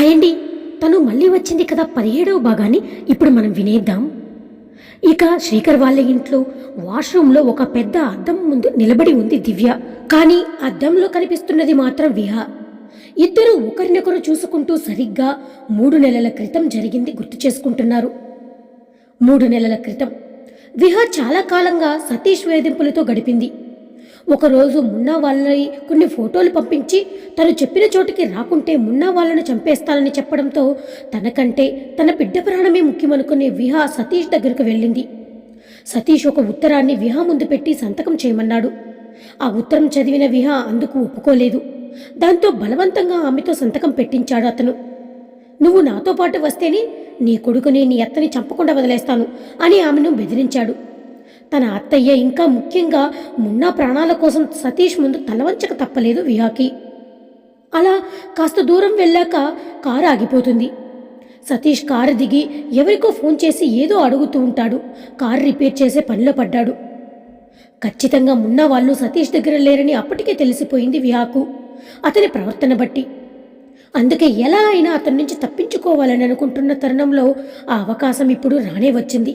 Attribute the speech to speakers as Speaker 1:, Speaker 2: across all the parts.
Speaker 1: Hi అండి తను మళ్ళీ వచ్చింది కదా పదిహేడవ భాగాన్ని ఇప్పుడు మనం వినేద్దాం. ఇక శ్రీకర్ వాళ్ళ ఇంట్లో వాష్రూమ్లో ఒక పెద్ద అద్దం ముందు నిలబడి ఉంది దివ్య. కానీ అద్దంలో కనిపిస్తున్నది మాత్రం విహ. ఇద్దరు ఒకరినొకరు చూసుకుంటూ సరిగ్గా మూడు నెలల క్రితం జరిగింది గుర్తు చేసుకుంటున్నారు. మూడు నెలల క్రితం. విహ చాలా కాలంగా సతీష్ వేధింపులతో గడిపింది. ఒకరోజు మున్నా వాళ్ళని కొన్ని ఫోటోలు పంపించి తను చెప్పిన చోటికి రాకుంటే మున్నా వాళ్ళను చంపేస్తానని చెప్పడంతో తనకంటే తన బిడ్డ ప్రాణమే ముఖ్యమనుకునే విహా సతీష్ దగ్గరకు వెళ్ళింది. సతీష్ ఒక ఉత్తరాన్ని విహా ముందు పెట్టి సంతకం చేయమన్నాడు. ఆ ఉత్తరం చదివిన విహా అందుకు ఒప్పుకోలేదు. దాంతో బలవంతంగా ఆమెతో సంతకం పెట్టించాడు అతను. నువ్వు నాతో పాటు వస్తేనే నీ కొడుకుని నీ అత్తని చంపకుండా వదిలేస్తాను అని ఆమెను బెదిరించాడు. తన అత్తయ్య ఇంకా ముఖ్యంగా మున్నా ప్రాణాల కోసం సతీష్ ముందు తలవంచక తప్పలేదు విహాకి. అలా కాస్త దూరం వెళ్ళాక కారు ఆగిపోతుంది. సతీష్ కారు దిగి ఎవరికో ఫోన్ చేసి ఏదో అడుగుతూ ఉంటాడు. కారు రిపేర్ చేసే పనిలో పడ్డాడు. ఖచ్చితంగా మున్నా వాళ్ళు సతీష్ దగ్గర లేరని అప్పటికే తెలిసిపోయింది విహాకు. అతని ప్రవర్తన బట్టి. అందుకే ఎలా అయినా అతని నుంచి తప్పించుకోవాలని అనుకుంటున్న తరుణంలో ఆ అవకాశం ఇప్పుడు రానే వచ్చింది.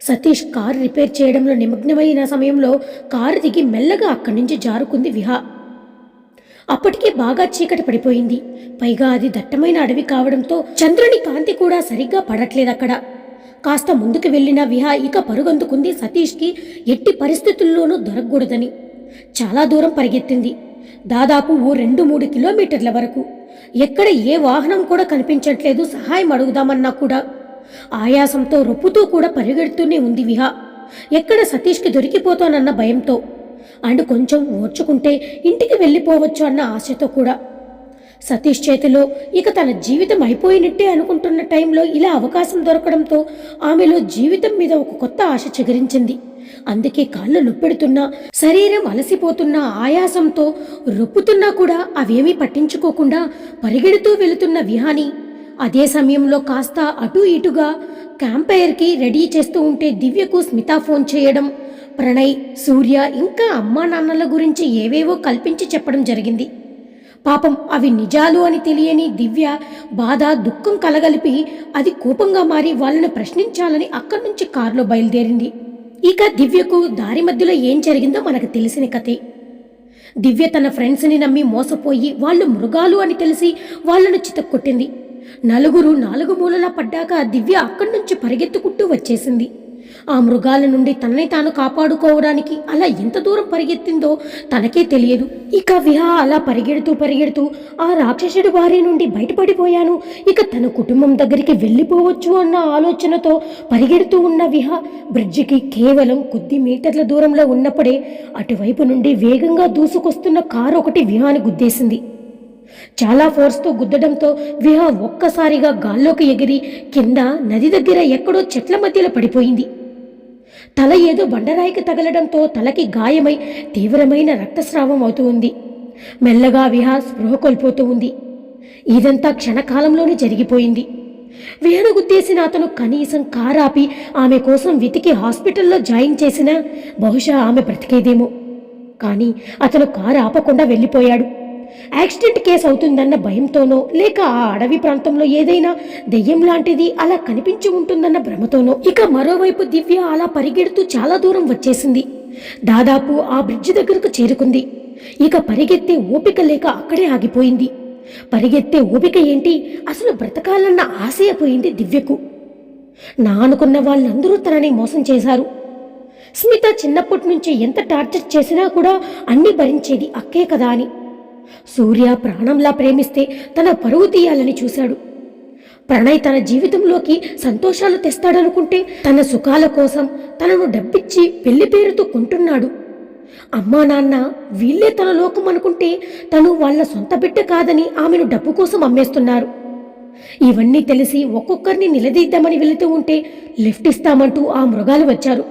Speaker 1: సతీష్ కారు రిపేర్ చేయడంలో నిమగ్నమైన సమయంలో కారు దిగి మెల్లగా అక్కడి నుంచి జారుకుంది విహా. అప్పటికే బాగా చీకటి పడిపోయింది. పైగా అది దట్టమైన అడవి కావడంతో చంద్రుని కాంతి కూడా సరిగ్గా పడట్లేదు అక్కడ. కాస్త ముందుకు వెళ్ళిన విహా ఇక పరుగందుకుంది సతీష్కి ఎట్టి పరిస్థితుల్లోనూ దొరకకూడదని. చాలా దూరం పరిగెత్తింది. దాదాపు ఓ రెండు మూడు కిలోమీటర్ల వరకు. ఎక్కడ ఏ వాహనం కూడా కనిపించట్లేదు. సహాయం అడుగుదామన్నా కూడా. ఆయాసంతో రొప్పుతూ కూడా పరిగెడుతూనే ఉంది విహా. ఎక్కడ సతీష్కి దొరికిపోతానన్న భయంతో. అండ్ కొంచెం ఓర్చుకుంటే ఇంటికి వెళ్ళిపోవచ్చు అన్న ఆశతో కూడా. సతీష్ చేతిలో ఇక తన జీవితం అయిపోయినట్టే అనుకుంటున్న టైంలో ఇలా అవకాశం దొరకడంతో ఆమెలో జీవితం మీద ఒక కొత్త ఆశ చిగురించింది. అందుకే కాళ్ళు నొప్పెడుతున్నా శరీరం అలసిపోతున్న ఆయాసంతో రొప్పుతున్నా కూడా అవేమీ పట్టించుకోకుండా పరిగెడుతూ వెళుతున్న విహాని అదే సమయంలో కాస్త అటు ఇటుగా క్యాంపైర్కి రెడీ చేస్తూ ఉంటే దివ్యకు స్మిత ఫోన్ చేయడం. ప్రణయ్ సూర్య ఇంకా అమ్మా నాన్నల గురించి ఏవేవో కల్పించి చెప్పడం జరిగింది. పాపం అవి నిజాలు అని తెలియని దివ్య బాధ దుఃఖం కలగలిపి అది కోపంగా మారి వాళ్ళని ప్రశ్నించాలని అక్కడి నుంచి కారులో బయలుదేరింది. ఇక దివ్యకు దారి మధ్యలో ఏం జరిగిందో మనకు తెలిసిన కథే. దివ్య తన ఫ్రెండ్స్ని నమ్మి మోసపోయి వాళ్ళు మృగాలు అని తెలిసి వాళ్ళను చితక్కొట్టింది. నలుగురు నాలుగు మూలలా పడ్డాక దివ్య అక్కడి నుంచి పరిగెత్తుకుంటూ వచ్చేసింది. ఆ మృగాల నుండి తనని తాను కాపాడుకోవడానికి అలా ఎంత దూరం పరిగెత్తిందో తనకే తెలియదు. ఇక విహా అలా పరిగెడుతూ పరిగెడుతూ ఆ రాక్షసుడి బారి నుండి బయటపడిపోయాను. ఇక తన కుటుంబం దగ్గరికి వెళ్ళిపోవచ్చు అన్న ఆలోచనతో పరిగెడుతూ ఉన్న విహా బ్రిడ్జికి కేవలం కొద్ది మీటర్ల దూరంలో ఉన్నప్పుడే అటువైపు నుండి వేగంగా దూసుకొస్తున్న కారు ఒకటి విహాని గుద్దేసింది. చాలా ఫోర్స్తో గుద్దడంతో విహ ఒక్కసారిగా గాల్లోకి ఎగిరి కింద నది దగ్గర ఎక్కడో చెట్ల మధ్యలో పడిపోయింది. తల ఏదో బండరాయికి తగలడంతో తలకి గాయమై తీవ్రమైన రక్తస్రావం అవుతూ ఉంది. మెల్లగా విహ స్పృహ కోల్పోతూ ఉంది. ఇదంతా క్షణకాలంలోనే జరిగిపోయింది. విహను గుద్దేసిన అతను కనీసం కారాపి ఆమె కోసం వెతికి హాస్పిటల్లో జాయిన్ చేసినా బహుశా ఆమె బ్రతికేదేమో. కానీ అతను కారు ఆపకుండా వెళ్ళిపోయాడు. యాక్సిడెంట్ కేసు అవుతుందన్న భయంతోనో లేక ఆ అడవి ప్రాంతంలో ఏదైనా దెయ్యం లాంటిది అలా కనిపించి ఉంటుందన్న భ్రమతోనో ఇక మరోవైపు దివ్య అలా పరిగెడుతూ చాలా దూరం వచ్చేసింది. దాదాపు ఆ బ్రిడ్జి దగ్గరకు చేరుకుంది. ఇక పరిగెత్తే ఓపిక లేక అక్కడే ఆగిపోయింది. పరిగెత్తే ఓపిక ఏంటి? అసలు బ్రతకాలన్న ఆశయపోయింది దివ్యకు. నా అనుకున్న వాళ్ళందరూ తనని మోసం చేశారు. స్మిత చిన్నప్పటి నుంచి ఎంత టార్చర్ చేసినా కూడా అన్నీ భరించేది అక్కే కదా అని. సూర్య ప్రాణంలా ప్రేమిస్తే తన పరువు తీయాలని చూశాడు. ప్రణయ్ తన జీవితంలోకి సంతోషాలు తెస్తాడనుకుంటే తన సుఖాల కోసం తనను డబ్బిచ్చి పెళ్ళి పేరుతో కొంటున్నాడు. అమ్మా నాన్న వీళ్ళే తన లోకం అనుకుంటే తను వాళ్ళ సొంత బిడ్డ కాదని ఆమెను డబ్బు కోసం అమ్మేస్తున్నారు. ఇవన్నీ తెలిసి ఒక్కొక్కరిని నిలదీద్దామని వెళుతూ ఉంటే లిఫ్ట్ ఇస్తామంటూ ఆ మృగాలు వచ్చారు.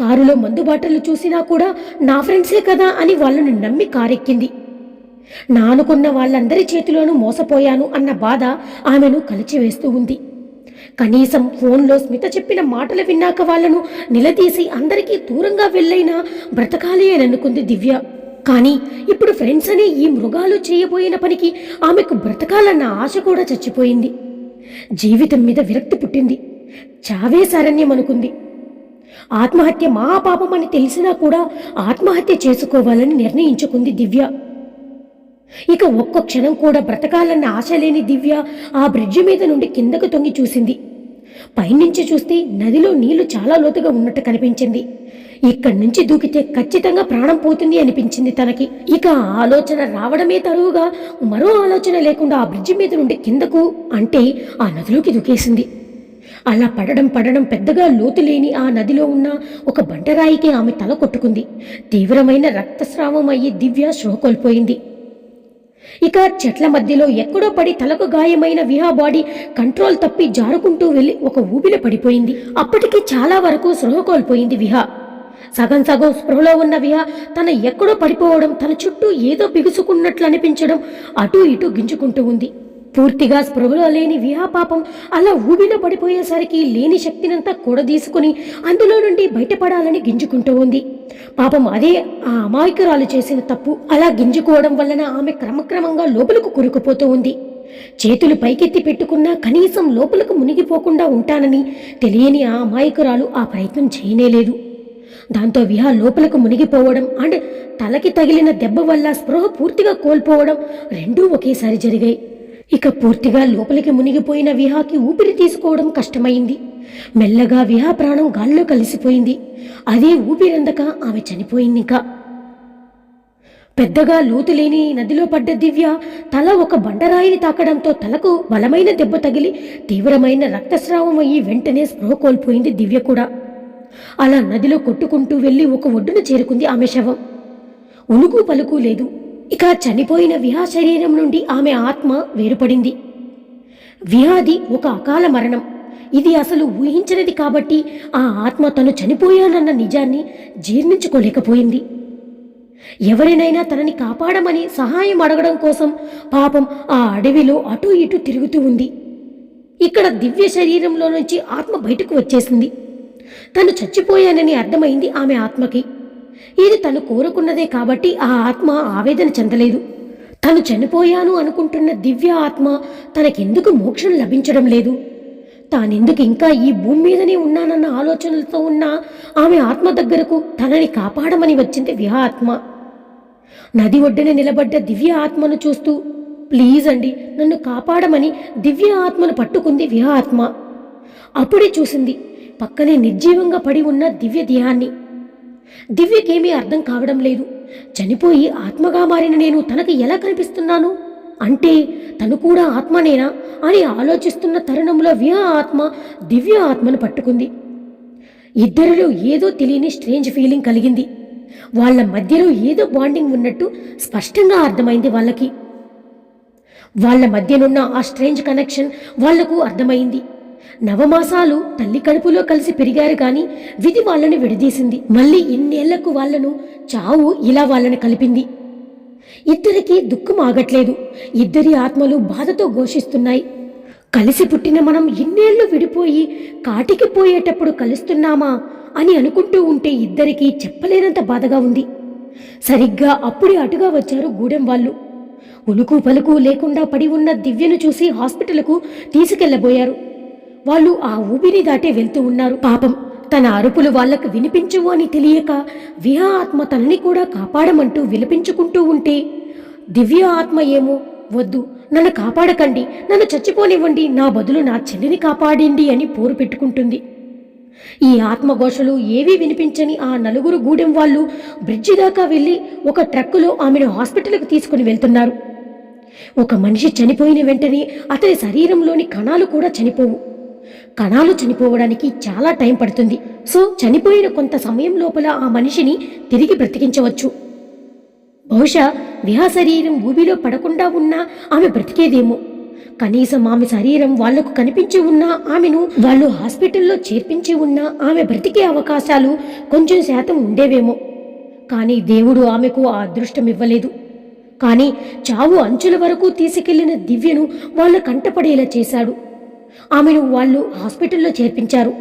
Speaker 1: కారులో మందు బాటలు చూసినా కూడా నా ఫ్రెండ్సే కదా అని వాళ్ళని నమ్మి కారెక్కింది. నానుకున్న వాళ్ళందరి చేతిలోనూ మోసపోయాను అన్న బాధ ఆమెను కలిచివేస్తూ ఉంది. కనీసం ఫోన్లో స్మిత చెప్పిన మాటలు విన్నాక వాళ్ళను నిలదీసి అందరికీ దూరంగా వెళ్ళైనా బ్రతకాలి అని అనుకుంది దివ్య. కానీ ఇప్పుడు ఫ్రెండ్స్ అనే ఈ మృగాలు చేయబోయిన పనికి ఆమెకు బ్రతకాలన్న ఆశ కూడా చచ్చిపోయింది. జీవితం మీద విరక్తి పుట్టింది. చావే శరణ్యం అనుకుంది. ఆత్మహత్య మహాపాపం అని తెలిసినా కూడా ఆత్మహత్య చేసుకోవాలని నిర్ణయించుకుంది దివ్య. ఇక ఒక్క క్షణం కూడా బ్రతకాలన్న ఆశ లేని దివ్య ఆ బ్రిడ్జి మీద నుండి కిందకు తొంగి చూసింది. పైనుంచి చూస్తే నదిలో నీళ్ళు చాలా లోతుగా ఉన్నట్టు కనిపించింది. ఇక్కడి నుంచి దూకితే ఖచ్చితంగా ప్రాణం పోతుంది అనిపించింది తనకి. ఇక ఆలోచన రావడమే తరువుగా మరో ఆలోచన లేకుండా ఆ బ్రిడ్జి మీద నుండి కిందకు అంటే ఆ నదిలోకి దూకేసింది. అలా పడడం పడడం పెద్దగా లోతు లేని ఆ నదిలో ఉన్న ఒక బండరాయికి ఆమె తల కొట్టుకుంది. తీవ్రమైన రక్తస్రావం అయ్యి దివ్య శ్రోకోల్పోయింది కోల్పోయింది. ఇక చెట్ల మధ్యలో ఎక్కడో పడి తలకు గాయమైన విహా బాడీ కంట్రోల్ తప్పి జారుకుంటూ వెళ్ళి ఒక ఊబిల పడిపోయింది. అప్పటికి చాలా వరకు స్పృహ కోల్పోయింది విహా. సగం సగం స్పృహలో ఉన్న విహా తన ఎక్కడో పడిపోవడం తన చుట్టూ ఏదో బిగుసుకున్నట్లు అనిపించడం అటూ ఇటూ గింజుకుంటూ ఉంది. పూర్తిగా స్పృహలో లేని వ్యాపాపం పాపం అలా ఊబిలో పడిపోయేసరికి లేని శక్తినంతా కూడదీసుకుని అందులో నుండి బయటపడాలని గింజుకుంటూ ఉంది. పాపం అదే ఆ అమాయకురాలు చేసిన తప్పు అలా గింజుకోవడం వలన ఆమె క్రమక్రమంగా లోపలకు కురుకుపోతూ ఉంది. చేతులు పైకెత్తి పెట్టుకున్నా కనీసం లోపలకు మునిగిపోకుండా ఉంటానని తెలియని ఆ అమాయకురాలు ఆ ప్రయత్నం చేయనేలేదు. దాంతో విహా లోపలకు మునిగిపోవడం అండ్ తలకి తగిలిన దెబ్బ వల్ల స్పృహ పూర్తిగా కోల్పోవడం రెండూ ఒకేసారి జరిగాయి. ఇక పూర్తిగా లోపలికి మునిగిపోయిన విహాకి ఊపిరి తీసుకోవడం కష్టమైంది. మెల్లగా విహా ప్రాణం గాల్లో కలిసిపోయింది. అదే ఊపిరందక ఆమె చనిపోయింది ఇంకా పెద్దగా లోతు లేని నదిలో పడ్డ దివ్య తల ఒక బండరాయిని తాకడంతో తలకు బలమైన దెబ్బ తగిలి తీవ్రమైన రక్తస్రావం అయ్యి వెంటనే స్పృహ కోల్పోయింది దివ్య కూడా. అలా నదిలో కొట్టుకుంటూ వెళ్ళి ఒక ఒడ్డున చేరుకుంది ఆమె శవం. ఉనుకు పలుకు లేదు. ఇక చనిపోయిన విహా శరీరం నుండి ఆమె ఆత్మ వేరుపడింది. విహాది ఒక అకాల మరణం. ఇది అసలు ఊహించినది కాబట్టి ఆ ఆత్మ తను చనిపోయానన్న నిజాన్ని జీర్ణించుకోలేకపోయింది. ఎవరినైనా తనని కాపాడమని సహాయం అడగడం కోసం పాపం ఆ అడవిలో అటూ ఇటూ తిరుగుతూ ఉంది. ఇక్కడ దివ్య శరీరంలో నుంచి ఆత్మ బయటకు వచ్చేసింది. తను చచ్చిపోయానని అర్థమైంది ఆమె ఆత్మకి. ఇది తను కోరుకున్నదే కాబట్టి ఆ ఆత్మ ఆవేదన చెందలేదు. తను చనిపోయాను అనుకుంటున్న దివ్య ఆత్మ తనకెందుకు మోక్షం లభించడం లేదు. తానెందుకు ఇంకా ఈ భూమి మీదనే ఉన్నానన్న ఆలోచనలతో ఉన్న ఆమె ఆత్మ దగ్గరకు తనని కాపాడమని వచ్చింది విహా ఆత్మ. నది ఒడ్డున నిలబడ్డ దివ్య ఆత్మను చూస్తూ ప్లీజ్ అండి నన్ను కాపాడమని దివ్య ఆత్మను పట్టుకుంది విహా ఆత్మ. అప్పుడే చూసింది పక్కనే నిర్జీవంగా పడి ఉన్న దివ్య దేహాన్ని దివ్యకేమీ అర్థం కావడం లేదు. చనిపోయి ఆత్మగా మారిన నేను తనకు ఎలా కనిపిస్తున్నాను? అంటే తను కూడా ఆత్మనేనా? అని ఆలోచిస్తున్న తరుణంలో విహ ఆత్మ దివ్య ఆత్మను పట్టుకుంది. ఇద్దరిలో ఏదో తెలియని స్ట్రేంజ్ ఫీలింగ్ కలిగింది. వాళ్ళ మధ్యలో ఏదో బాండింగ్ ఉన్నట్టు స్పష్టంగా అర్థమైంది వాళ్ళకి. వాళ్ళ మధ్యనున్న ఆ స్ట్రేంజ్ కనెక్షన్ వాళ్ళకు అర్థమైంది. నవమాసాలు తల్లి కడుపులో కలిసి పెరిగారు కానీ విధి వాళ్ళని విడదీసింది. మళ్ళీ ఇన్నేళ్ళకు వాళ్ళను చావు ఇలా వాళ్ళని కలిపింది. ఇద్దరికీ దుఃఖం ఆగట్లేదు. ఇద్దరి ఆత్మలు బాధతో ఘోషిస్తున్నాయి. కలిసి పుట్టిన మనం ఇన్నేళ్ళు విడిపోయి కాటికి పోయేటప్పుడు కలుస్తున్నామా అని అనుకుంటూ ఉంటే ఇద్దరికీ చెప్పలేనంత బాధగా ఉంది. సరిగ్గా అప్పుడే అటుగా వచ్చారు గూడెం వాళ్ళు. ఉలుకు పలుకు లేకుండా పడి ఉన్న దివ్యను చూసి హాస్పిటల్కు తీసుకెళ్ళబోయారు వాళ్ళు ఆ ఊపిరి దాటే వెళ్తూ ఉన్నారు. పాపం తన అరుపులు వాళ్ళకు వినిపించవు అని తెలియక విహ ఆత్మ తనని కూడా కాపాడమంటూ విలపించుకుంటూ ఉంటే దివ్య ఆత్మ ఏమో వద్దు నన్ను కాపాడకండి నన్ను చచ్చిపోనివ్వండి నా బదులు నా చెల్లిని కాపాడండి అని పోరు పెట్టుకుంటుంది. ఈ ఆత్మఘోషలు ఏవీ వినిపించని ఆ నలుగురు గూడెం వాళ్ళు బ్రిడ్జి దాకా వెళ్ళి ఒక ట్రక్కులో ఆమెను హాస్పిటల్కి తీసుకుని వెళ్తున్నారు. ఒక మనిషి చనిపోయిన వెంటనే అతని శరీరంలోని కణాలు కూడా చనిపోవు. కణాలు చనిపోవడానికి చాలా టైం పడుతుంది. సో చనిపోయిన కొంత సమయం లోపల ఆ మనిషిని తిరిగి బ్రతికించవచ్చు. బహుశా విహా శరీరం భూమిలో పడకుండా ఉన్నా ఆమె బ్రతికేదేమో. కనీసం ఆమె శరీరం వాళ్ళకు కనిపించి ఉన్నా ఆమెను వాళ్ళు హాస్పిటల్లో చేర్పించి ఉన్నా ఆమె బ్రతికే అవకాశాలు కొంచెం శాతం ఉండేవేమో. కానీ దేవుడు ఆమెకు ఆ అదృష్టం ఇవ్వలేదు. కానీ చావు అంచుల వరకు తీసుకెళ్ళిన దివ్యను వాళ్ళ కంటపడేలా చేశాడు. ఆమెను వాళ్ళు హాస్పిటల్లో చేర్పించారు.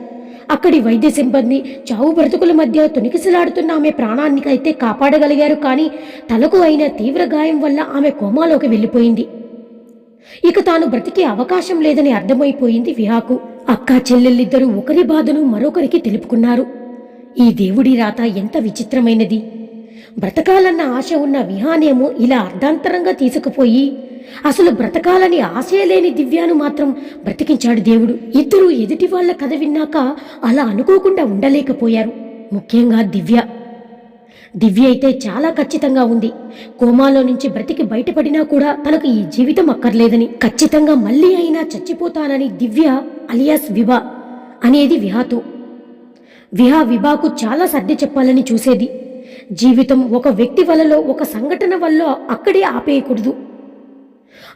Speaker 1: అక్కడి వైద్య సిబ్బంది చావు బ్రతుకుల మధ్య తొనికిసలాడుతున్న ఆమె ప్రాణానికైతే కాపాడగలిగారు కానీ తలకు అయిన తీవ్ర గాయం వల్ల ఆమె కోమాలోకి వెళ్ళిపోయింది. ఇక తాను బ్రతికే అవకాశం లేదని అర్థమైపోయింది విహాకు. అక్కా చెల్లెళ్ళిద్దరూ ఒకరి బాధను మరొకరికి తెలుపుకున్నారు. ఈ దేవుడి రాత ఎంత విచిత్రమైనది. బ్రతకాలన్న ఆశ ఉన్న విహానేమో ఇలా అర్ధాంతరంగా తీసుకుపోయి అసలు బ్రతకాలని ఆశయ లేని దివ్యాను మాత్రం బ్రతికించాడు దేవుడు. ఇద్దరు ఎదుటి వాళ్ళ కథ విన్నాక అలా అనుకోకుండా ఉండలేకపోయారు. ముఖ్యంగా దివ్య. దివ్య అయితే చాలా ఖచ్చితంగా ఉంది. కోమాలో నుంచి బ్రతికి బయటపడినా కూడా తనకు ఈ జీవితం అక్కర్లేదని. ఖచ్చితంగా మళ్ళీ అయినా చచ్చిపోతానని దివ్య అలియాస్ విభా అనేది విహాతో. విహా విభాకు చాలా సర్ది చెప్పాలని చూసేది. జీవితం ఒక వ్యక్తి వలలో ఒక సంఘటన వల్ల అక్కడే ఆపేయకూడదు.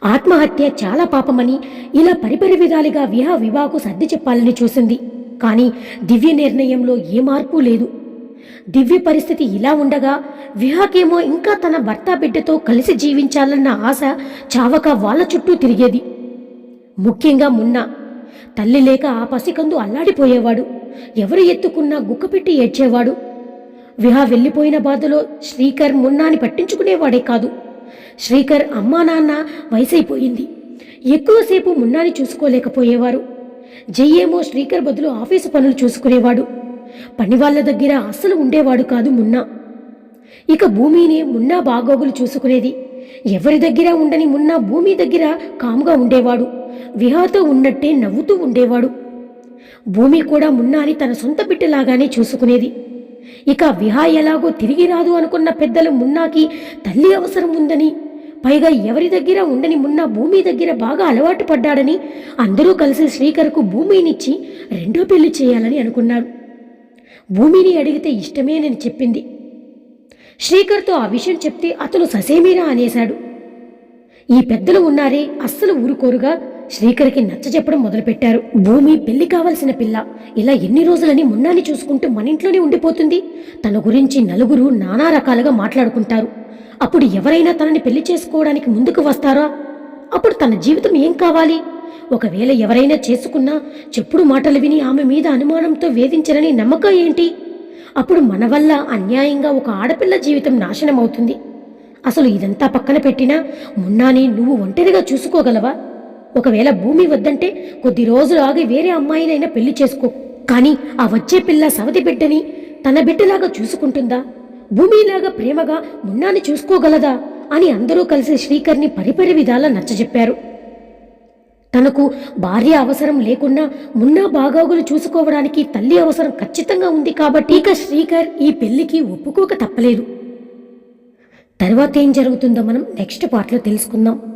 Speaker 1: ఆత్మహత్య చాలా పాపమని ఇలా పరిపరి విధాలుగా విహా వివాహకు సర్ది చెప్పాలని చూసింది. కానీ దివ్య నిర్ణయంలో ఏ మార్పు లేదు. దివ్య పరిస్థితి ఇలా ఉండగా విహాకేమో ఇంకా తన భర్త బిడ్డతో కలిసి జీవించాలన్న ఆశ చావక వాళ్ళ చుట్టూ తిరిగేది. ముఖ్యంగా మున్నా. తల్లి లేక ఆ పసికందు అల్లాడిపోయేవాడు. ఎవరు ఎత్తుకున్నా గుక్కపెట్టి ఏడ్చేవాడు. విహా వెళ్ళిపోయిన బాధలో శ్రీకర్ మున్నాని పట్టించుకునేవాడే కాదు. శ్రీకర్ అమ్మా నాన్న వయసైపోయింది. ఎక్కువసేపు మున్నాని చూసుకోలేకపోయేవారు. జయ్యేమో శ్రీకర్ బదులు ఆఫీసు పనులు చూసుకునేవాడు. పనివాళ్ళ దగ్గర అస్సలు ఉండేవాడు కాదు మున్నా. ఇక భూమిని మున్నా బాగోగులు చూసుకునేది. ఎవరి దగ్గర ఉండని మున్నా భూమి దగ్గర కాముగా ఉండేవాడు. విహాతో ఉన్నట్టే నవ్వుతూ ఉండేవాడు. భూమి కూడా మున్నాని తన సొంత బిడ్డలాగానే చూసుకునేది. ఇక విహా ఎలాగో తిరిగి రాదు అనుకున్న పెద్దలు మున్నాకి తల్లి అవసరం ఉందని పైగా ఎవరి దగ్గర ఉండని మున్నా భూమి దగ్గర బాగా అలవాటు పడ్డాడని అందరూ కలిసి శ్రీకర్కు భూమినిచ్చి రెండో పెళ్ళి చేయాలని అనుకున్నారు. భూమిని అడిగితే ఇష్టమేనని చెప్పింది. శ్రీకర్తో ఆ విషయం చెప్తే అతను ససేమీరా అనేశాడు. ఈ పెద్దలు ఉన్నారే అస్సలు ఊరుకోరుగా శ్రీకర్కి నచ్చ చెప్పడం మొదలుపెట్టారు. భూమి పెళ్ళి కావలసిన పిల్ల. ఇలా ఎన్ని రోజులని మున్నాని చూసుకుంటూ మన ఇంట్లోనే ఉండిపోతుంది? తన గురించి నలుగురు నానా రకాలుగా మాట్లాడుకుంటారు. అప్పుడు ఎవరైనా తనని పెళ్ళి చేసుకోవడానికి ముందుకు వస్తారా? అప్పుడు తన జీవితం ఏం కావాలి? ఒకవేళ ఎవరైనా చేసుకున్నా చెప్పుడు మాటలు విని ఆమె మీద అనుమానంతో వేధించరని నమ్మకం ఏంటి? అప్పుడు మన వల్ల అన్యాయంగా ఒక ఆడపిల్ల జీవితం నాశనం అవుతుంది అసలు ఇదంతా పక్కన పెట్టినా మున్నాని నువ్వు ఒంటరిగా చూసుకోగలవా? ఒకవేళ భూమి వద్దంటే కొద్ది రోజులు ఆగి వేరే అమ్మాయినైనా పెళ్ళి చేసుకో. కానీ ఆ వచ్చే పిల్ల సవతి బిడ్డని తన బిడ్డలాగా చూసుకుంటుందా? భూమిలాగా ప్రేమగా మున్నాని చూసుకోగలదా? అని అందరూ కలిసి శ్రీకర్ని పరిపరి విధాలా నచ్చజెప్పారు. తనకు భార్య అవసరం లేకున్నా మున్నా బాగోగులు చూసుకోవడానికి తల్లి అవసరం ఖచ్చితంగా ఉంది కాబట్టి ఇక శ్రీకర్ ఈ పెళ్ళికి ఒప్పుకోక తప్పలేదు. తర్వాత ఏం జరుగుతుందో మనం నెక్స్ట్ పార్ట్లో తెలుసుకుందాం.